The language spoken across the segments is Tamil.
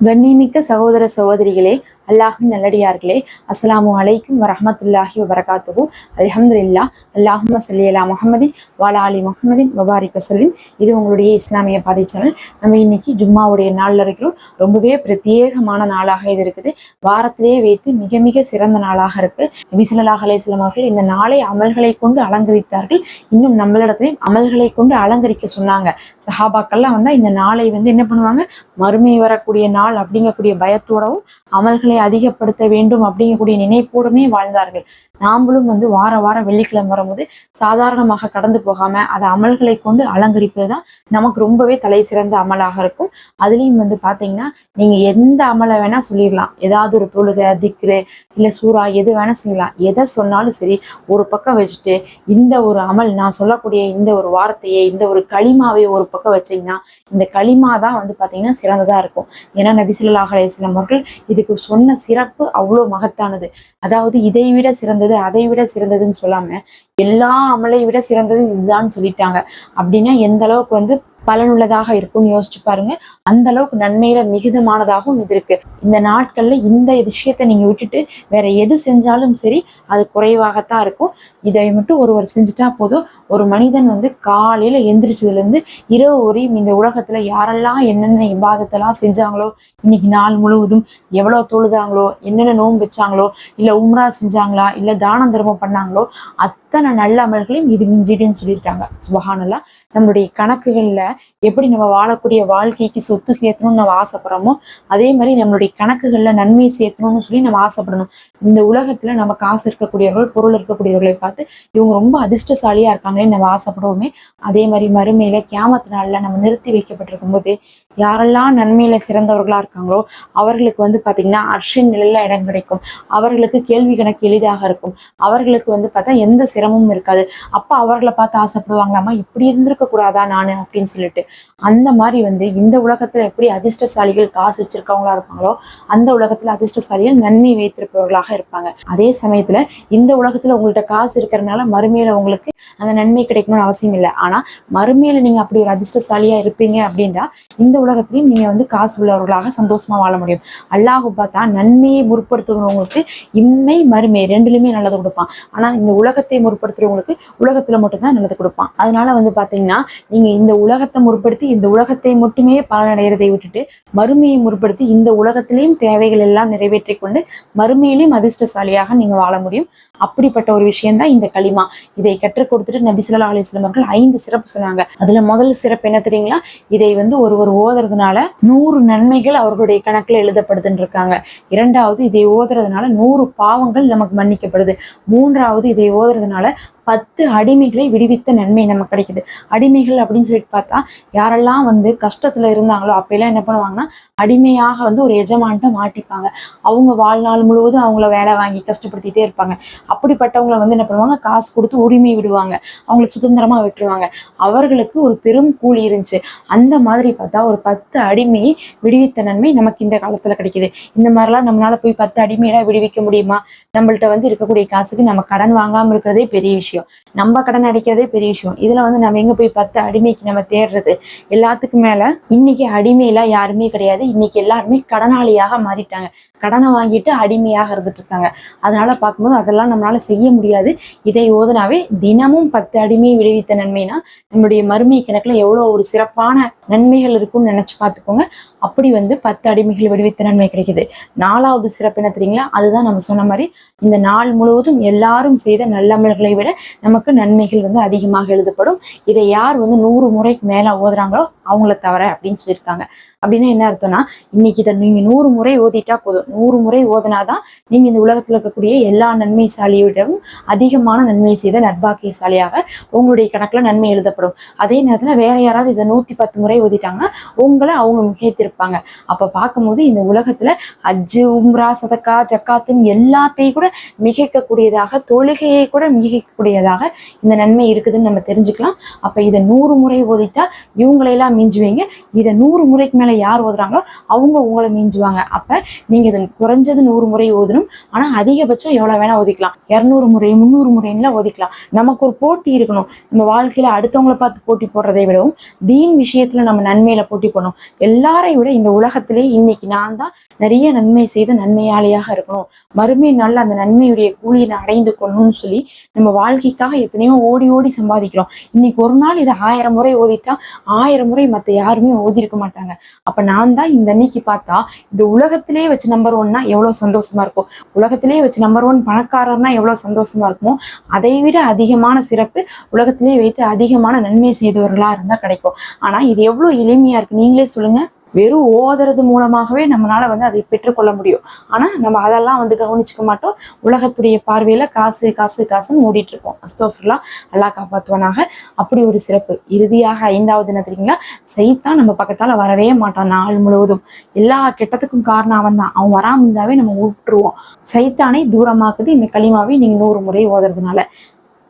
கண்ணிமிக்க சகோதர சகோதரிகளே அல்லாஹும் நல்லடியார்களே அஸ்ஸலாமு அலைக்கும் வரமத்துல்லாஹி வரகாத்து அல்ஹம்துலில்லா அல்லாஹும்ம சல்லி அலா வாலா அலி முஹம்மதின் வபாரிக் இது உங்களுடைய இஸ்லாமிய பாதை சேனல். நம்ம இன்னைக்கு ஜும்மாவுடைய நாளில் இருக்கிறோம். ரொம்பவே பிரத்யேகமான நாளாக இது இருக்குது. வாரத்திலேயே வைத்து மிக மிக சிறந்த நாளாக இருக்கு. நபி ஸல்லல்லாஹு அவர்கள் இந்த நாளை அமல்களை கொண்டு அலங்கரித்தார்கள். இன்னும் நம்மளிடத்திலையும் அமல்களை கொண்டு அலங்கரிக்க சொன்னாங்க. சஹாபாக்கள்லாம் வந்தா இந்த நாளை வந்து என்ன பண்ணுவாங்க? மறுமை வரக்கூடிய நாள் அப்படிங்கக்கூடிய பயத்தோடவும் அமல்களை அதிகப்படுத்த வேண்டும் அப்படிங்கக்கூடிய நினைப்போடுமே வாழ்ந்தார்கள். நாமளும் வந்து வார வாரம் வெள்ளிக்கிழமை வரும்போது சாதாரணமாக கடந்து போகாம அதை அமல்களை கொண்டு அலங்கரிப்பது தான் நமக்கு ரொம்பவே தலை சிறந்த அமலாக இருக்கும். அதுலேயும் வந்து பார்த்தீங்கன்னா நீங்க எந்த அமலை வேணா சொல்லிடலாம். ஏதாவது ஒரு தொழுகை திக்ரு இல்லை சூறா எது வேணா சொல்லிடலாம். எதை சொன்னாலும் சரி ஒரு பக்கம் வச்சுட்டு இந்த ஒரு அமல் நான் சொல்லக்கூடிய இந்த ஒரு வார்த்தையை இந்த ஒரு களிமாவை ஒரு பக்கம் வச்சீங்கன்னா இந்த களிமா தான் வந்து பார்த்தீங்கன்னா சிறந்ததாக இருக்கும். ஏன்னா நபி சில மக்கள் அவர்கள் இதுக்கு சொன்ன சிறப்பு அவ்வளோ மகத்தானது. அதாவது இதை விட சிறந்தது அதை விட சிறந்ததுன்னு சொல்லாம எல்லா அமலை விட சிறந்தது இதுதான் சொல்லிட்டாங்க. அப்படின்னா எந்த அளவுக்கு வந்து பலனுள்ளதாக இருக்கும்னு யோசிச்சு பாருங்க. அந்த அளவுக்கு நன்மையில மிகுதமானதாகவும் இது இருக்கு. இந்த நாட்கள்ல இந்த விஷயத்த நீங்க விட்டுட்டு வேற எது செஞ்சாலும் சரி அது குறைவாகத்தான் இருக்கும். இதை மட்டும் ஒருவர் செஞ்சுட்டா போதும். ஒரு மனிதன் வந்து காலையில எந்திரிச்சதுல இருந்து இரவு வரையும் இந்த உலகத்துல யாரெல்லாம் என்னென்ன இபாதத்தெல்லாம் செஞ்சாங்களோ இன்னைக்கு நாள் முழுவதும் எவ்வளவு தொழுதாங்களோ என்னென்ன நோன்பு வச்சாங்களோ இல்லை உம்ரா செஞ்சாங்களா இல்ல தான தர்மம் பண்ணாங்களோ அத்தனை நல்ல அமல்களையும் இது மிஞ்சிடுன்னு சொல்லியிருக்காங்க. சுபஹானல்லா நம்மளுடைய கணக்குகள்ல எப்படி நம்ம வாழக்கூடிய வாழ்க்கைக்கு சொத்து சேர்த்தணும்னு நம்ம ஆசைப்படுறோமோ அதே மாதிரி நம்மளுடைய கணக்குகளில் நன்மை சேர்த்தணும்னு சொல்லி நம்ம ஆசைப்படணும். இந்த உலகத்துல நம்ம காசு இருக்கக்கூடியவர்கள் பொருள் இருக்கக்கூடியவர்களை பார்த்து இவங்க ரொம்ப அதிர்ஷ்டசாலியா இருக்காங்களே நம்ம ஆசைப்படுவோமே. அதே மாதிரி மறுமையில கியாமத்து நாள்ல நம்ம நிறுத்தி வைக்கப்பட்டிருக்கும் போது யாரெல்லாம் நன்மையில சிறந்தவர்களா இருக்காங்களோ அவர்களுக்கு வந்து பாத்தீங்கன்னா அர்ஷின் நிலையில இடம் கிடைக்கும். அவர்களுக்கு கேள்வி கணக்கு எளிதாக இருக்கும். அவர்களுக்கு வந்து பார்த்தா எந்த சிரமமும் இருக்காது. அப்ப அவர்களை பார்த்து ஆசைப்படுவாங்களாமா இப்படி இருந்திருக்க கூடாதா நானு? அப்படின்னு சொல்லிட்டு. அந்த மாதிரி வந்து இந்த உலகத்துல எப்படி அதிர்ஷ்டசாலிகள் காசு வச்சிருக்கவங்களா இருப்பாங்களோ அந்த உலகத்துல அதிர்ஷ்டசாலிகள் நன்மை வைத்திருப்பவர்களாக இருப்பாங்க. அதே சமயத்துல இந்த உலகத்துல உங்கள்ட்ட காசு இருக்கிறதுனால மறுமையில உங்களுக்கு அந்த நன்மை கிடைக்கணும்னு அவசியம் இல்லை. ஆனா மறுமையில நீங்க அப்படி ஒரு அதிர்ஷ்டசாலியா இருப்பீங்க அப்படின்னா இந்த உலகத்திலையும் நீங்கள் வந்து காசு உள்ளவர்களாக சந்தோஷமாக வாழ முடியும். அல்லாஹு பார்த்தா நன்மையை முற்படுத்துகிறவங்களுக்கு இன்மை மறுமை ரெண்டுலையுமே நல்லது கொடுப்பான். ஆனால் இந்த உலகத்தை முற்படுத்துகிறவங்களுக்கு உலகத்தில் மட்டும்தான் நல்லது கொடுப்பான். அதனால வந்து பார்த்தீங்கன்னா நீங்கள் இந்த உலகத்தை முற்படுத்தி இந்த உலகத்தை மட்டுமே பலனடைகிறதை விட்டுட்டு மறுமையை முற்படுத்தி இந்த உலகத்திலையும் தேவைகள் எல்லாம் நிறைவேற்றிக் கொண்டு மறுமையிலையும் அதிர்ஷ்டசாலியாக நீங்கள் வாழ முடியும். அப்படிப்பட்ட ஒரு விஷயம்தான் இந்த களிமா. இதை கற்றுக் கொடுத்துட்டு நபிசுல்லா ஸல்லல்லாஹு அவர்கள் ஐந்து சிறப்பு சொன்னாங்க. அதில் முதல் சிறப்பு என்ன தெரியுங்களா? இதை வந்து ஒருவர் ஓதுறதுனால நூறு நன்மைகள் அவர்களுடைய கணக்குல எழுதப்படுதுன்னு இருக்காங்க இரண்டாவது இதை ஓதுறதுனால நூறு பாவங்கள் நமக்கு மன்னிக்கப்படுது. மூன்றாவது இதை ஓதுறதுனால பத்து அடிமைகளை விடுவித்த நன்மை நமக்கு கிடைக்குது. அடிமைகள் அப்படின்னு சொல்லிட்டு பார்த்தா யாரெல்லாம் வந்து கஷ்டத்துல இருந்தாங்களோ அப்பெல்லாம் என்ன பண்ணுவாங்கன்னா அடிமையாக வந்து ஒரு எஜமான்ட்ட மாட்டிப்பாங்க. அவங்க வாழ்நாள் முழுவதும் அவங்கள வேலை வாங்கி கஷ்டப்படுத்திட்டே இருப்பாங்க. அப்படிப்பட்டவங்களை வந்து என்ன பண்ணுவாங்க காசு கொடுத்து உரிமை விடுவாங்க. அவங்களை சுதந்திரமா விட்டுருவாங்க. அவர்களுக்கு ஒரு பெரும் கூலி இருந்துச்சு. அந்த மாதிரி பார்த்தா ஒரு பத்து அடிமையை விடுவித்த நன்மை நமக்கு இந்த காலத்துல கிடைக்குது. இந்த மாதிரிலாம் நம்மளால போய் பத்து அடிமையெல்லாம் விடுவிக்க முடியுமா? நம்மள்ட்ட வந்து இருக்கக்கூடிய காசுக்கு நம்ம கடன் வாங்காம இருக்கிறதே பெரிய விஷயம். நம்ம கடன் அடைக்கிறதே பெரிய விஷயம். இதுல வந்து நம்ம எங்க போய் பத்து அடிமைக்கு நம்ம தேடுறது? எல்லாத்துக்கும் மேல இன்னைக்கு அடிமையெல்லாம் யாருமே கிடையாது. இன்னைக்கு எல்லாருமே கடனாளியாக மாறிட்டாங்க. கடனை வாங்கிட்டு அடிமையாக இருந்துட்டு இருக்காங்க. அதனால பார்க்கும்போது அதெல்லாம் நம்மளால செய்ய முடியாது. இதை ஓதுனாவே தினமும் பத்து அடிமை விளைவித்த நன்மைனா நம்மளுடைய மறுமை கணக்குல எவ்வளவு ஒரு சிறப்பான நன்மைகள் இருக்கும்னு நினைச்சு பார்த்துக்கோங்க. அப்படி வந்து பத்து அடிமைகள் விடுவித்த நன்மை கிடைக்குது. நாலாவது சிறப்பு என்ன தெரியுங்களா? அதுதான் நம்ம சொன்ன மாதிரி இந்த நாள் முழுவதும் எல்லாரும் செய்த நல்லமல்களை விட நமக்கு நன்மைகள் வந்து அதிகமாக எழுதப்படும். இதை யார் வந்து நூறு முறைக்கு மேல ஓதுறாங்களோ அவங்கள தவிர அப்படின்னு சொல்லியிருக்காங்க. அப்படின்னா என்ன அர்த்தம்னா இன்னைக்கு இதை நீங்க நூறு முறை ஓதிட்டா போதும். நூறு முறை ஓதினாதான் நீங்க இந்த உலகத்துல இருக்கக்கூடிய எல்லா நன்மைசாலியிடமும் அதிகமான நன்மை செய்த நற்பாக்கியசாலியாக உங்களுடைய கணக்குல நன்மை எழுதப்படும். அதே நேரத்துல வேற யாராவது இதை நூத்தி பத்து முறை ஓதிட்டாங்கன்னா உங்களை அவங்க இருப்பாங்க. அப்ப பார்க்கும்போது இந்த உலகத்துல அஜ்ஜு உம்ரா சதக்கா ஜக்காத்துன்னு எல்லாத்தையும் கூட மிகைக்கக்கூடியதாக தொழுகையை கூட மிகைக்கக்கூடியதாக இந்த நன்மை இருக்குதுன்னு நம்ம தெரிஞ்சுக்கலாம். அப்ப இதை நூறு முறை ஓதிட்டா இவங்களையெல்லாம் மிஞ்சுவீங்க. இதை நூறு முறைக்கு மேல யார் ஓதுறாங்களோ அவங்க உங்களை மிஞ்சுவாங்க. அப்ப நீங்க இதை குறைஞ்சது நூறு முறை ஓதணும். ஆனா அதிகபட்சம் எவ்வளவு வேணா ஓதிக்கலாம். இரநூறு முறை முந்நூறு முறைன்னுலாம் ஓதிக்கலாம். நமக்கு ஒரு போட்டி இருக்கணும். நம்ம வாழ்க்கையில அடுத்தவங்களை பார்த்து போட்டி போடுறதை விடவும் தீன் விஷயத்துல நம்ம நன்மையில போட்டி போடணும். எல்லாரும் விட இந்த உலகத்திலே இன்னைக்கு நான் தான் நிறைய நன்மை செய்த நன்மையாளியாக இருக்கணும். மறுமை நாளில் அந்த நன்மையுடைய கூலியை நான் அடைந்து கொள்ளணும்னு சொல்லி நம்ம வாழ்க்கைக்காக எத்தனையோ ஓடி ஓடி சம்பாதிக்கிறோம். இன்னைக்கு ஒரு நாள் இதை ஆயிரம் முறை ஓதிட்டா ஆயிரம் முறை மற்ற யாருமே ஓதிருக்க மாட்டாங்க. அப்ப நான் தான் இந்த அன்னைக்கு பார்த்தா இந்த உலகத்திலே வச்சு நம்பர் ஒன்னா எவ்வளவு சந்தோஷமா இருக்கும்? உலகத்திலே வச்சு நம்பர் ஒன் பணக்காரர்னா எவ்வளவு சந்தோஷமா இருக்குமோ? அதை விட அதிகமான சிறப்பு உலகத்திலே வைத்து அதிகமான நன்மை செய்தவர்களா இருந்தா கிடைக்கும். ஆனா இது எவ்வளவு எளிமையா இருக்கு? நீங்களே சொல்லுங்க. வெறும் ஓதுறது மூலமாகவே நம்மளால வந்து அதை பெற்றுக்கொள்ள முடியும். ஆனா நம்ம அதெல்லாம் வந்து கவனிச்சுக்க மாட்டோம். உலகத்துடைய பார்வையில காசு காசு காசுன்னு மூடிட்டு இருப்போம் அஸ்தோஃபர்லாம் அல்லா காப்பாத்துவனாக. அப்படி ஒரு சிறப்பு. இறுதியாக ஐந்தாவது என்ன தெரியுங்களா? சைத்தான் நம்ம பக்கத்தால வரவே மாட்டான் நாள் முழுவதும். எல்லா கெட்டத்துக்கும் காரணம் அவன் தான். அவன் வராம இருந்தாவே நம்ம விட்டுருவோம் சைத்தானை தூரமாக்குது இந்த களிமாவை நீங்க நூறு முறை ஓதுறதுனால.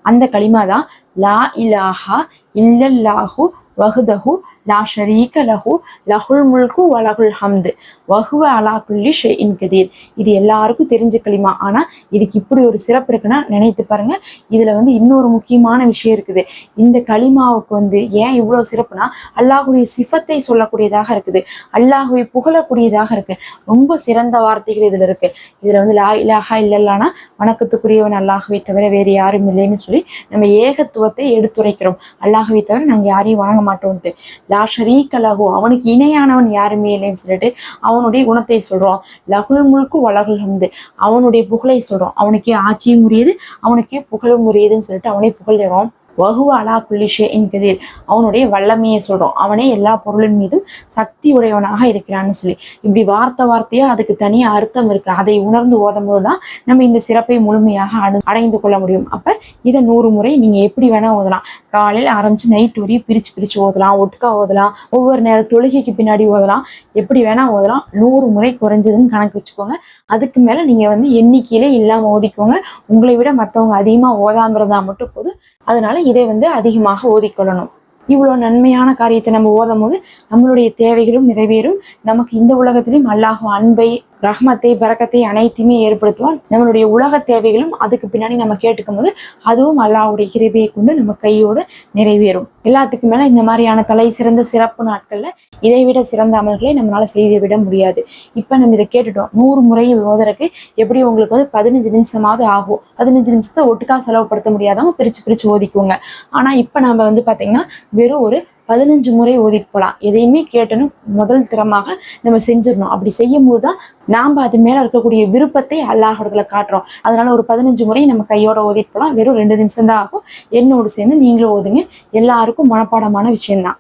அந்த களிமா தான் லா இலாஹா இல்லல்லாஹு வஹுதஹு லா ஷரீக லஹு லஹுல் முல்கு வலகுல் ஹம்து வஹுவ அலா குல்லி இன் கதீர் இது எல்லாருக்கும் தெரிஞ்ச களிமா. ஆனா இதுக்கு இப்படி ஒரு சிறப்பு இருக்குன்னா நினைத்து பாருங்க. இதுல வந்து இன்னொரு முக்கியமான விஷயம் இருக்குது. இந்த களிமாவுக்கு வந்து ஏன் இவ்வளவு சிறப்புனா அல்லாஹுடைய சிஃபத்தை சொல்லக்கூடியதாக இருக்குது. அல்லாஹுவை புகழக்கூடியதாக இருக்கு. ரொம்ப சிறந்த வார்த்தைகள் இதுல இருக்கு. இதுல வந்து லா இலாஹா இல்லல்லானா வணக்கத்துக்குரியவன் அல்லாஹுவை தவிர வேறு யாரும் இல்லைன்னு சொல்லி நம்ம ஏகத்துவத்தை எடுத்துரைக்கிறோம். அல்லாஹுவை தவிர நாங்க யாரையும் வணங்க மாட்டோம்ட்டு லா ஷரீக அவனுக்கு இணையானவன் யாருமே இல்லைன்னு சொல்லிட்டு அவனுடைய குணத்தை சொல்றோம். லகுல் முழுக்கு வலகுல் ஹம்து அவனுடைய புகழை சொல்றோம். அவனுக்கே ஆட்சியும் உரியது அவனுக்கே புகழும் உரியதுன்னு சொல்லிட்டு அவனை புகழ்கிறோம். வகுவ அலா குல்லிஷே என்கிறீர் அவனுடைய வல்லமையை சொல்றோம். அவனே எல்லா பொருளின் மீதும் சக்தி உடையவனாக இருக்கிறான்னு சொல்லி. இப்படி வார்த்தை வார்த்தையா அதுக்கு தனியா அர்த்தம் இருக்கு. அதை உணர்ந்து ஓதும் போதுதான் நம்ம இந்த சிறப்பை முழுமையாக அடு அடைந்து கொள்ள முடியும். அப்ப இதை நூறு முறை நீங்க எப்படி வேணா ஓதலாம். காலையில் ஆரம்பிச்சு நைட் வரையும் பிரிச்சு பிரிச்சு ஓதலாம். ஒட்டுக்கா ஓதலாம். ஒவ்வொரு நேரம் தொழுகைக்கு பின்னாடி ஓதலாம். எப்படி வேணா ஓதலாம். நூறு முறை குறைஞ்சதுன்னு கணக்கு வச்சுக்கோங்க. அதுக்கு மேல நீங்க வந்து எண்ணிக்கையிலே இல்லாம ஓதிக்கோங்க. உங்களை விட மற்றவங்க அதிகமா ஓதாமல் இருந்தால் மட்டும் போதும். அதனால இதை வந்து அதிகமாக ஓதிக்கொள்ளணும். இவ்வளோ நன்மையான காரியத்தை நம்ம ஓதும் போது நம்மளுடைய தேவைகளும் நிறைவேறும். நமக்கு இந்த உலகத்திலையும் அல்லாஹும் அன்பை ரஹ்மத்தை பரக்கத்தை அனைத்தையுமே ஏற்படுத்துவான். நம்மளுடைய உலக தேவைகளும் அதுக்கு பின்னாடி நம்ம கேட்டுக்கும் போது அதுவும் அல்லாஹ்வுடைய கிருபையை கொண்டு நம்ம கையோடு நிறைவேறும். எல்லாத்துக்கும் மேல இந்த மாதிரியான தலை சிறந்த சிறப்பு நாட்கள்ல இதை விட சிறந்த அமல்களை நம்மளால செய்து விட முடியாது. இப்ப நம்ம இதை கேட்டுட்டோம். நூறு முறை ஓதுறதுக்கு எப்படி உங்களுக்கு வந்து பதினஞ்சு நிமிஷமாவது ஆகும்? பதினஞ்சு நிமிஷத்தை ஒட்டுக்கா செலவுப்படுத்த முடியாதவங்க பிரிச்சு பிரிச்சு ஓதிக்குவோங்க ஆனா இப்ப நம்ம வந்து பாத்தீங்கன்னா வெறும் ஒரு பதினஞ்சு முறை ஓதிட்டு போகலாம் எதையுமே கேட்டணும் முதல் திறமாக நம்ம செஞ்சிடணும். அப்படி செய்யும் போது தான் நாம் அது மேல இருக்கக்கூடிய விருப்பத்தை அல்லாஹிடத்துல காட்டுறோம். அதனால ஒரு பதினஞ்சு முறை நம்ம கையோட ஓதிட்டு போகலாம் வெறும் ரெண்டு நிமிஷம் தான் ஆகும். என்னோடு சேர்ந்து நீங்களும் ஓதுங்க. எல்லாருக்கும் மனப்பாடமான விஷயம்தான்.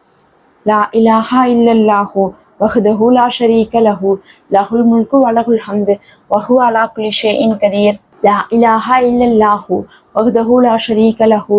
லா இலாஹா இல்லல்லாஹோ வஹ்தஹு லா ஷரீக லஹு. லஹுல் முல்கு வலகுல் ஹம்து. வஹு அலா குலிஷே இன் கதீர். லா இலாஹா இல்லல்லாஹு வஹ்தஹு லா ஷரீக லஹு.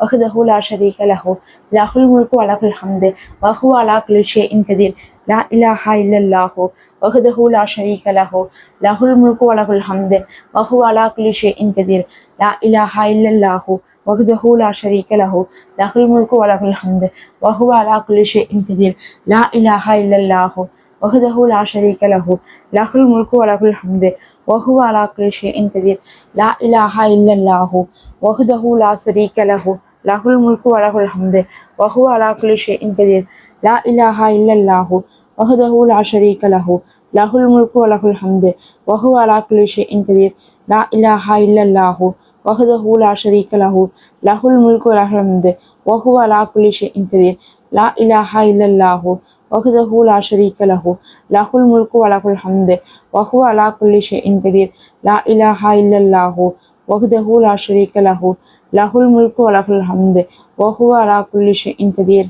கதீர் லா இலாஹா இல்லல்லாஹு வஹ்தஹு லா ஷரீக லஹு லஹுல் முல்கு வலகுல் ஹம்து வஹுவ அலா குலி ஷைஇன் கதீர் லா இலாஹா இல்லல்லாஹு வஹ்தஹு லா ஷரீக லஹு லஹுல் முல்கு வலகுல் ஹம்து வஹுவ அலா குலி ஷைஇன் கதீர் லா இலாஹா இல்லல்லாஹு வஹ்தஹு லா ஷரீக லஹு லஹுல் முல்கு வலகுல் ஹம்து வஹுவ அலா குலி ஷைஇன் கதீர் லா இலாஹா இல்லல்லாஹு வஹ்தஹு லா ஷரீக லஹு லஹுல் முல்கு வலகுல் ஹம்து வஹுவ அலா குலி ஷைஇன் கதீர் லா இலாஹா இல்லல்லாஹு வஹ்தஹு லா ஷரீக லஹு லஹுல் முல்கு வலகுல் ஹம்து வஹுவ அலா குலி ஷைஇன் கதீர் லா இலாஹா இல்லல்லாஹு வஹ்தஹு லா ஷரீக லஹு லஹுல் முல்கு வலகுல் ஹம்து வஹுவ அலா குலி ஷைஇன் கதீர் லா இலாஹா இல்லல்லாஹு வஹ்தஹு லா ஷரீக லஹு லஹுல் முல்கு வலகுல் ஹம்து வஹுவ அலா குலி ஷைஇன் கதீர் லா இலாஹா இல்லல்லாஹு வஹ்தஹு லா ஷரீக லஹு லஹுல் முல்கு வலகுல் ஹம்து வஹுவ அலா குலி ஷைஇன் கதீர் லா இலாஹா இல்லல்லாஹு வஹ்தஹு லா ஷரீக லஹு லஹுல் முல்கு வலகுல் ஹம்து வஹுவ அலா குலி ஷைஇன் கதீர்.